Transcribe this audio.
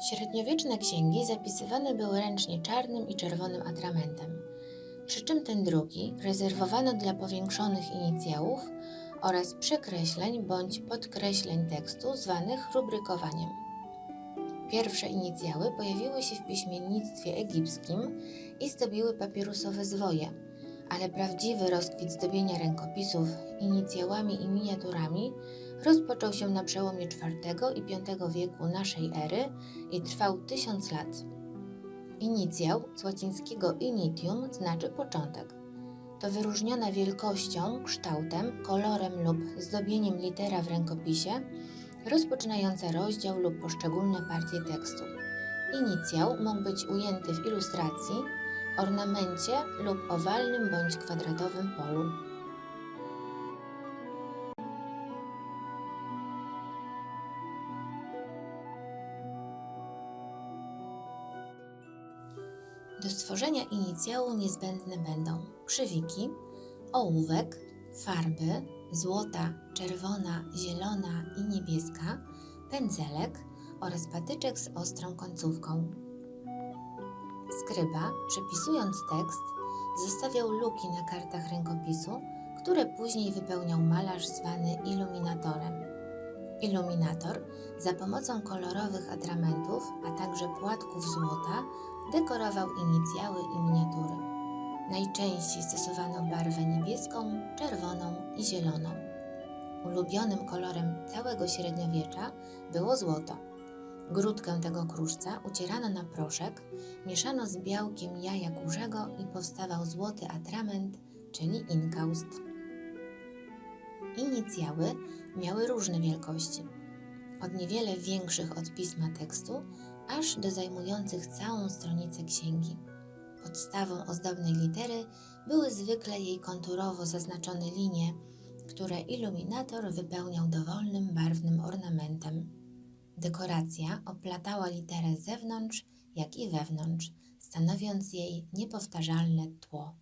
Średniowieczne księgi zapisywane były ręcznie czarnym i czerwonym atramentem, przy czym ten drugi rezerwowano dla powiększonych inicjałów oraz przekreśleń bądź podkreśleń tekstu zwanych rubrykowaniem. Pierwsze inicjały pojawiły się w piśmiennictwie egipskim i zdobiły papirusowe zwoje, ale prawdziwy rozkwit zdobienia rękopisów inicjałami i miniaturami rozpoczął się na przełomie IV i V wieku naszej ery i trwał tysiąc lat. Inicjał z łacińskiego initium znaczy początek. To wyróżniona wielkością, kształtem, kolorem lub zdobieniem litera w rękopisie, rozpoczynająca rozdział lub poszczególne partie tekstu. Inicjał mógł być ujęty w ilustracji, ornamencie lub owalnym bądź kwadratowym polu. Do stworzenia inicjału niezbędne będą przywiki, ołówek, farby, złota, czerwona, zielona i niebieska, pędzelek oraz patyczek z ostrą końcówką. Skryba, przepisując tekst, zostawiał luki na kartach rękopisu, które później wypełniał malarz zwany iluminatorem. Iluminator za pomocą kolorowych atramentów, a także płatków złota dekorował inicjały i miniatury. Najczęściej stosowano barwę niebieską, czerwoną i zieloną. Ulubionym kolorem całego średniowiecza było złoto. Grudkę tego kruszca ucierano na proszek, mieszano z białkiem jaja kurzego i powstawał złoty atrament, czyli inkaust. Inicjały miały różne wielkości, od niewiele większych od pisma tekstu, aż do zajmujących całą stronicę księgi. Podstawą ozdobnej litery były zwykle jej konturowo zaznaczone linie, które iluminator wypełniał dowolnym barwnym ornamentem. Dekoracja oplatała literę z zewnątrz, jak i wewnątrz, stanowiąc jej niepowtarzalne tło.